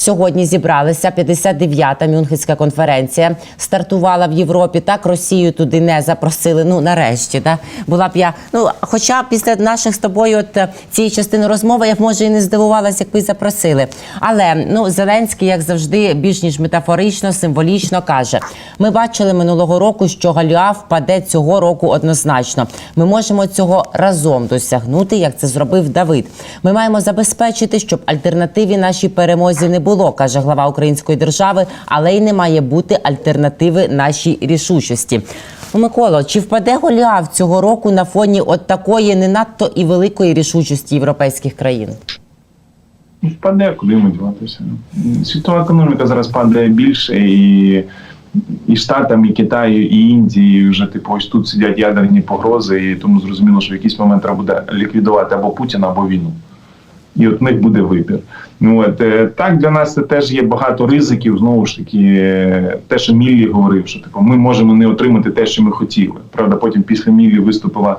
сьогодні зібралися. 59-та Мюнхенська конференція стартувала в Європі. Так Росію туди не запросили. Ну нарешті, да була б я. Ну хоча після наших з тобою от е, цієї частини розмови я може і не здивувалася, якби запросили. Але ну Зеленський, як завжди, більш ніж метафорично, символічно каже: ми бачили минулого року, що Галіаф паде цього року однозначно. Ми можемо цього разом досягнути, як це зробив Давид. Ми маємо забезпечити, щоб альтернативі нашій перемозі не було, каже глава української держави, але й не має бути альтернативи нашій рішучості. Ну, Миколо, чи впаде Голіаф цього року на фоні от такої не надто і великої рішучості європейських країн? Ну, Впаде, куди ми діватися. Світова економіка зараз падає більше, і, і Штатам, і Китаю, і Індії вже типу ось тут сидять ядерні погрози, і тому зрозуміло, що в якийсь момент треба буде ліквідувати або Путіна, або війну. І от в них буде вибір. Ну от е, так для нас це теж є багато ризиків. Знову ж таки, е, те, що Міллі говорив, що типу, ми можемо не отримати те, що ми хотіли. Правда, потім після Міллі виступила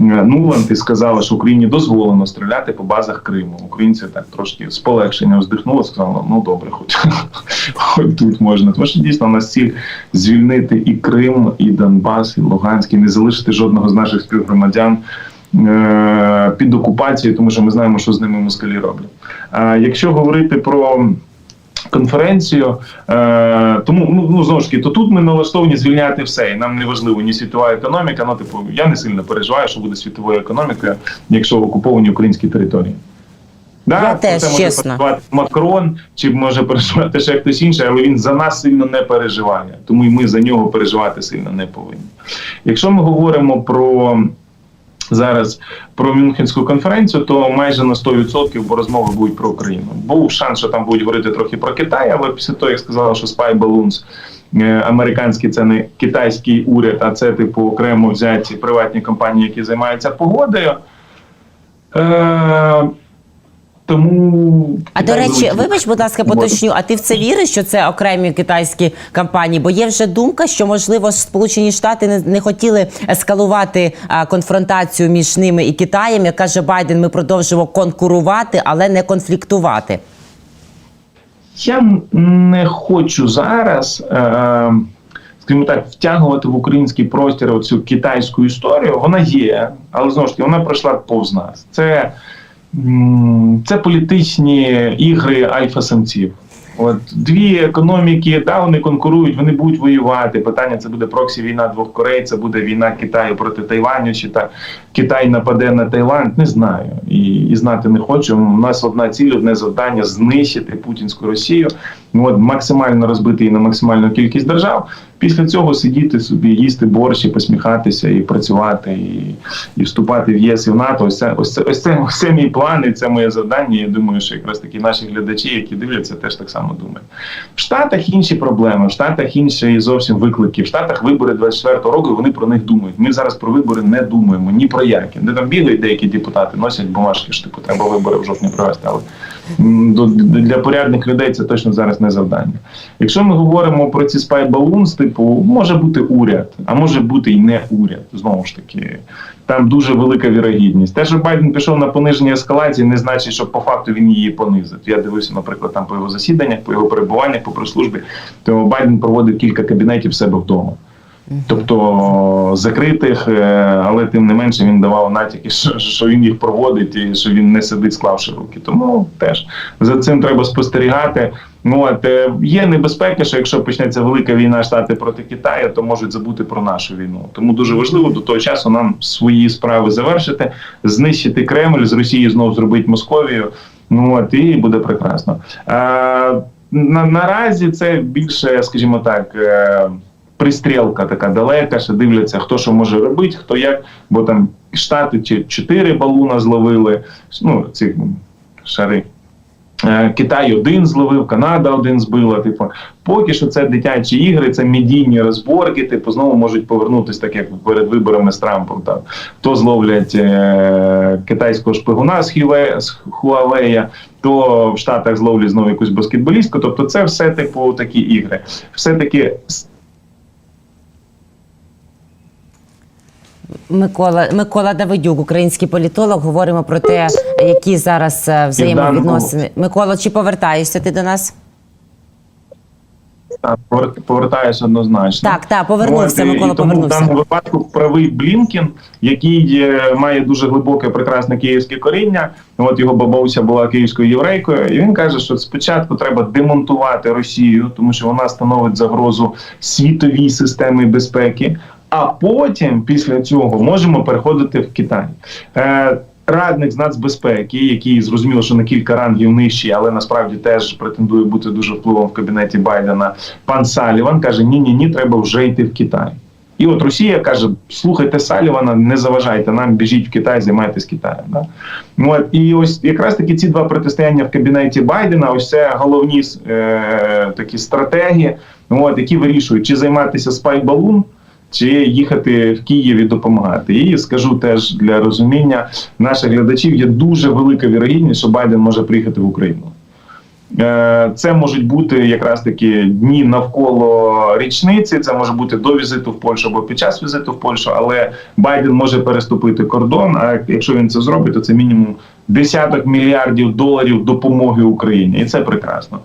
е, Нуланд і сказала, що Україні дозволено стріляти по базах Криму. Українці так трошки з полегшенням вздихнули, сказали, ну добре, хоч, хоч тут можна. Тому що дійсно у нас ціль звільнити і Крим, і Донбас, і Луганськ, і не залишити жодного з наших співгромадян під окупацією, тому що ми знаємо, що з ними москалі роблять. А якщо говорити про конференцію, е, тому ну, ну знову ж таки, то тут ми налаштовані звільняти все, і нам не важливо ні світова економіка. Ну, типу, я не сильно переживаю, що буде світовою економікою, якщо окуповані українські території. Да, Я теж, це може чесно. переживати Макрон чи може переживати ще хтось інший, але він за нас сильно не переживає. Тому і ми за нього переживати сильно не повинні. Якщо ми говоримо про зараз про Мюнхенську конференцію, то майже на 100% бо розмови будуть про Україну. Був шанс, що там будуть говорити трохи про Китай, але після того, як сказала, що Spy Balloons е, американський це не китайський уряд, а це типу окремо взяті приватні компанії, які займаються погодою. Е, тому А до речі, залетів. вибач, будь ласка, поточню. А ти в це віриш, що це окремі китайські компанії? Бо є вже думка, що можливо Сполучені Штати не, не хотіли ескалувати а, конфронтацію між ними і Китаєм. Як каже Байден, ми продовжимо конкурувати, але не конфліктувати. Я не хочу зараз, е, скажімо так, втягувати в український простір оцю китайську історію. Вона є, але знову ж таки, вона пройшла повз нас. Це, це політичні ігри альфа-самців. От дві економіки, да, вони конкурують, вони будуть воювати. Питання це буде проксі війна двох Корей, це буде війна Китаю проти Тайваню, чи та Китай нападе на Таїланд, не знаю. І, і знати не хочу. У нас одна ціль, одне завдання знищити путінську Росію. Ну, от максимально розбити її на максимальну кількість держав. Після цього сидіти собі, їсти борщ, і посміхатися і працювати, і, і вступати в ЄС і в НАТО. Ось це, ось це, ось це, ось це мій план, і це моє завдання. Я думаю, що якраз такі наші глядачі, які дивляться, теж так само думають. В Штатах інші проблеми, в Штатах інші зовсім виклики. В Штатах вибори 24-го року, і вони про них думають. Ми зараз про вибори не думаємо ні про які. Де там бігають деякі депутати, носять бумажки, що типу треба вибори в жовтні провести. Але для порядних людей це точно зараз не завдання. Якщо ми говоримо про ці спай balloons, типу, може бути уряд, а може бути і не уряд. Знову ж таки, там дуже велика вірогідність. Те, що Байден пішов на пониження ескалації, не значить, що по факту він її понизить. Я дивився, наприклад, там по його засіданнях, по його перебуваннях, по прес-службі, то Байден проводив кілька кабінетів в себе вдома. Тобто закритих, е, але тим не менше він давав натяки, що, що він їх проводить і що він не сидить, склавши руки. Тому теж за цим треба спостерігати. Ну от е, є небезпека, що якщо почнеться велика війна Штати проти Китаю, то можуть забути про нашу війну. Тому дуже важливо до того часу нам свої справи завершити, знищити Кремль, з Росії знову зробити Московію. Ну от і буде прекрасно. Е, на, наразі це більше, скажімо так. Е, пристрілка така далека, що дивляться, хто що може робити, хто як, бо там Штати чи чотири балуна зловили, ну, ці шари. Е, Китай один зловив, Канада один збила. Типу, поки що це дитячі ігри, це медійні розборки. Типу, знову можуть повернутися, так як перед виборами з Трампом. Там то зловлять е, китайського шпигуна з з Huawei, то в Штатах зловлять знову якусь баскетболістку. Тобто, це все типу такі ігри. Все таки Микола Микола Давидюк, український політолог. Говоримо про те, які зараз е, взаємовідносини. Микола, чи повертаєшся ти до нас? Так, повертаюся однозначно. Так, так, повернувся, От, Микола і тому повернувся. в даному випадку правий Блінкін, який е, має дуже глибоке прекрасне київське коріння. От його бабуся була київською єврейкою, і він каже, що спочатку треба демонтувати Росію, тому що вона становить загрозу світовій системі безпеки. А потім, після цього, можемо переходити в Китай. Е, Радник з нацбезпеки, який зрозуміло, що на кілька рангів нижчий, але насправді теж претендує бути дуже впливом в кабінеті Байдена. Пан Саліван каже: ні, ні, ні, треба вже йти в Китай. І от Росія каже: слухайте Салівана, не заважайте нам, біжіть в Китай, займайтесь Китаєм. Да? Ну, От, і ось якраз таки ці два протистояння в кабінеті Байдена, ось це головні е, такі стратегії, ну, от, які вирішують, чи займатися спайбалун, чи їхати в Київ і допомагати. І скажу теж для розуміння наших глядачів: є дуже велика вірогідність, що Байден може приїхати в Україну. Е, Це можуть бути якраз такі дні навколо річниці. Це може бути до візиту в Польщу або під час візиту в Польщу. Але Байден може переступити кордон. А якщо він це зробить, то це мінімум десяток мільярдів доларів допомоги Україні, і це прекрасно.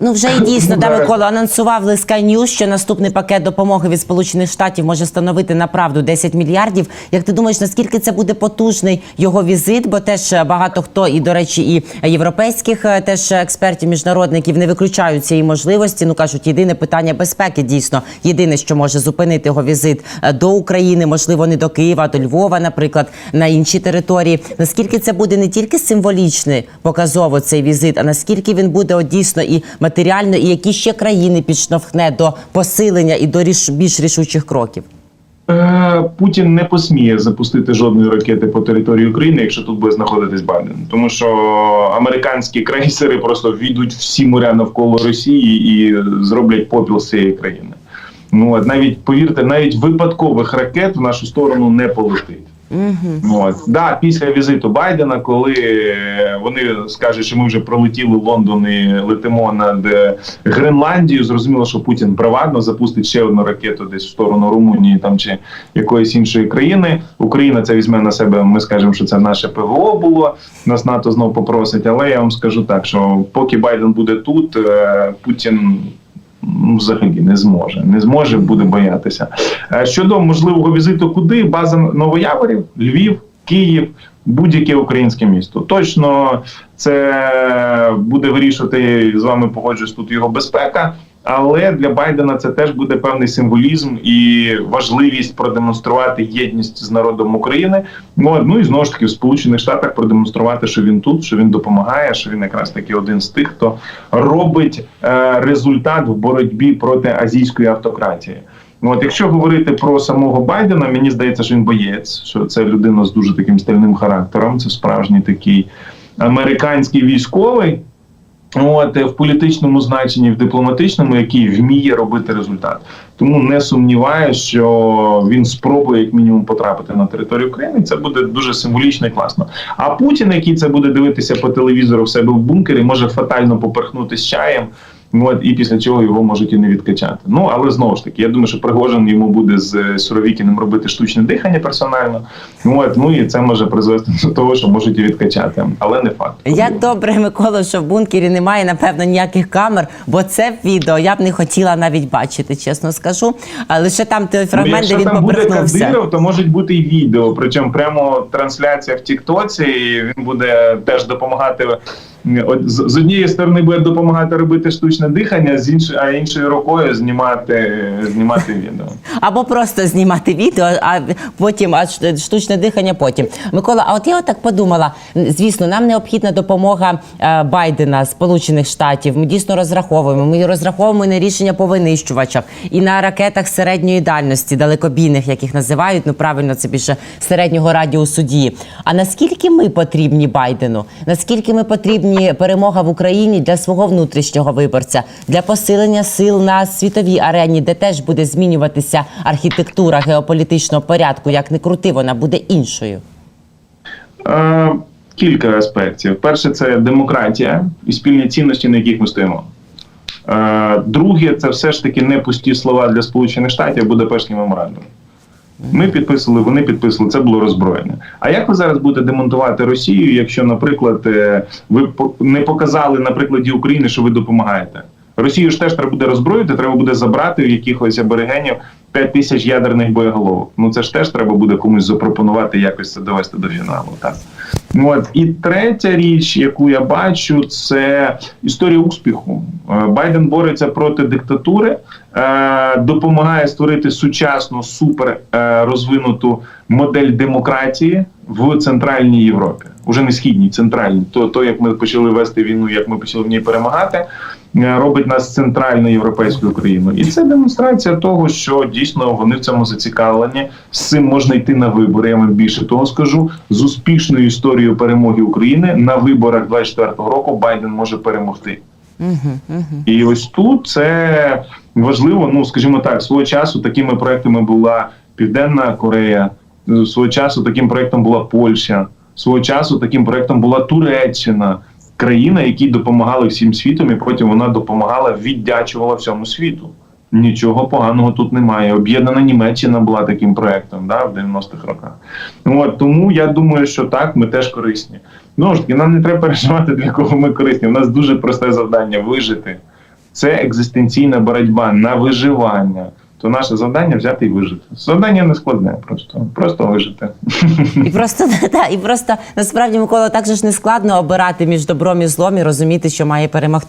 Ну вже і дійсно Ну, да, зараз- Микола анонсував ли Sky News, що наступний пакет допомоги від Сполучених Штатів може становити направду 10 мільярдів. Як ти думаєш, наскільки це буде потужний його візит? Бо теж багато хто, і до речі, і європейських е, теж експертів, міжнародників не виключають цієї можливості. Ну кажуть, єдине питання безпеки дійсно єдине, що може зупинити його візит е, до України, можливо, не до Києва, до Львова, наприклад, на інші території. Наскільки це буде не тільки символічний показово цей візит, а наскільки він буде от, дійсно і матеріально, і які ще країни підштовхне до посилення і до ріш більш рішучих кроків? Е, Путін не посміє запустити жодної ракети по території України, якщо тут буде знаходитись Байден, тому що американські крейсери просто війдуть всі моря навколо Росії і зроблять попіл з цієї країни. Ну навіть повірте, навіть випадкових ракет в нашу сторону не полетить. Угу. От да, після візиту Байдена, коли е, вони скажуть, що ми вже пролетіли Лондон і летимо над Гренландією, зрозуміло, що Путін приватно запустить ще одну ракету десь в сторону Румунії там чи якоїсь іншої країни. Україна це візьме на себе. Ми скажемо, що це наше ПВО було. Нас НАТО знов попросить. Але я вам скажу так, що поки Байден буде тут, е, Путін. Ну, Взагалі не зможе, не зможе, буде боятися. Е, Щодо можливого візиту, куди база Новояворів, Львів, Київ, будь-яке українське місто. Точно це буде вирішувати з вами погоджуюсь тут його безпека. Але для Байдена це теж буде певний символізм і важливість продемонструвати єдність з народом України. Ну, ну і знову ж таки в Сполучених Штатах продемонструвати, що він тут, що він допомагає, що він якраз таки один з тих, хто робить е, результат в боротьбі проти азійської автократії. Ну, от якщо говорити про самого Байдена, мені здається, що він боєць, що це людина з дуже таким стальним характером. Це справжній такий американський військовий. От в політичному значенні, в дипломатичному, який вміє робити результат. Тому не сумніваюся, що він спробує як мінімум потрапити на територію України. Це буде дуже символічно і класно. А Путін, який це буде дивитися по телевізору в себе в бункері, може фатально поперхнутися чаєм. От, і після чого його можуть і не відкачати. Ну але знову ж таки, я думаю, що Пригожин йому буде з е, Суровікіним робити штучне дихання персонально. От, ну і це може призвести до того, що можуть і відкачати, але не факт. Як добре, Микола, що в бункері немає, напевно, ніяких камер, бо це відео я б не хотіла навіть бачити, чесно скажу. А лише там той фрагмент, ну, де він там буде. Кадиров, то можуть бути і відео. Причому прямо трансляція в Тіктоці, і він буде теж допомагати. З однієї сторони буде допомагати робити штучне дихання, з іншої, а іншою рукою знімати, знімати відео. Або просто знімати відео, а потім а штучне дихання. Потім Микола, а от я отак подумала: звісно, нам необхідна допомога е, Байдена, Сполучених Штатів. Ми дійсно розраховуємо. Ми розраховуємо на рішення по винищувачах і на ракетах середньої дальності, далекобійних, як їх називають. Ну правильно, це більше середнього радіусу дії. А наскільки ми потрібні Байдену? Наскільки ми потрібні перемога в Україні для свого внутрішнього виборця, для посилення сил на світовій арені, де теж буде змінюватися архітектура геополітичного порядку, як не крути, вона буде іншою. Е, кілька аспектів. Перше, це демократія і спільні цінності, на яких ми стоїмо. Е, друге, це все ж таки не пусті слова для Сполучених Штатів, а Будапештський меморандум. Ми підписували, вони підписували. Це було роззброєння. А як ви зараз будете демонтувати Росію, якщо, наприклад, е, ви не показали на прикладі України, що ви допомагаєте? Росію ж теж треба буде роззброїти, треба буде забрати в якихось аборигенів 5 тисяч ядерних боєголовок. Ну це ж теж треба буде комусь запропонувати якось це довести до фіналу. Так от і третя річ, яку я бачу, це історія успіху. Е, Байден бореться проти диктатури, е, допомагає створити сучасну супер е, розвинуту модель демократії в центральній Європі, уже не східній, центральній. То, то як ми почали вести війну, як ми почали в ній перемагати, робить нас центральною європейською країною. І це демонстрація того, що дійсно вони в цьому зацікавлені. З цим можна йти на вибори. Я вам більше того скажу. З успішною історією перемоги України на виборах 24-го року Байден може перемогти. І ось тут це важливо. Ну скажімо так, свого часу такими проектами була Південна Корея, свого часу таким проектом була Польща, свого часу таким проектом була Туреччина, країна, які допомагали всім світом, і потім вона допомагала, віддячувала всьому світу. Нічого поганого тут немає. Об'єднана Німеччина була таким проектом да, в 90-х роках. От, тому я думаю, що так, ми теж корисні. Ну ж таки, нам не треба переживати, для кого ми корисні. У нас дуже просте завдання вижити. Це екзистенційна боротьба на виживання. То наше завдання взяти і вижити. Завдання не складне, просто просто вижити. І просто та, і просто насправді Микола так же ж не складно обирати між добром і злом і розуміти, що має перемогти.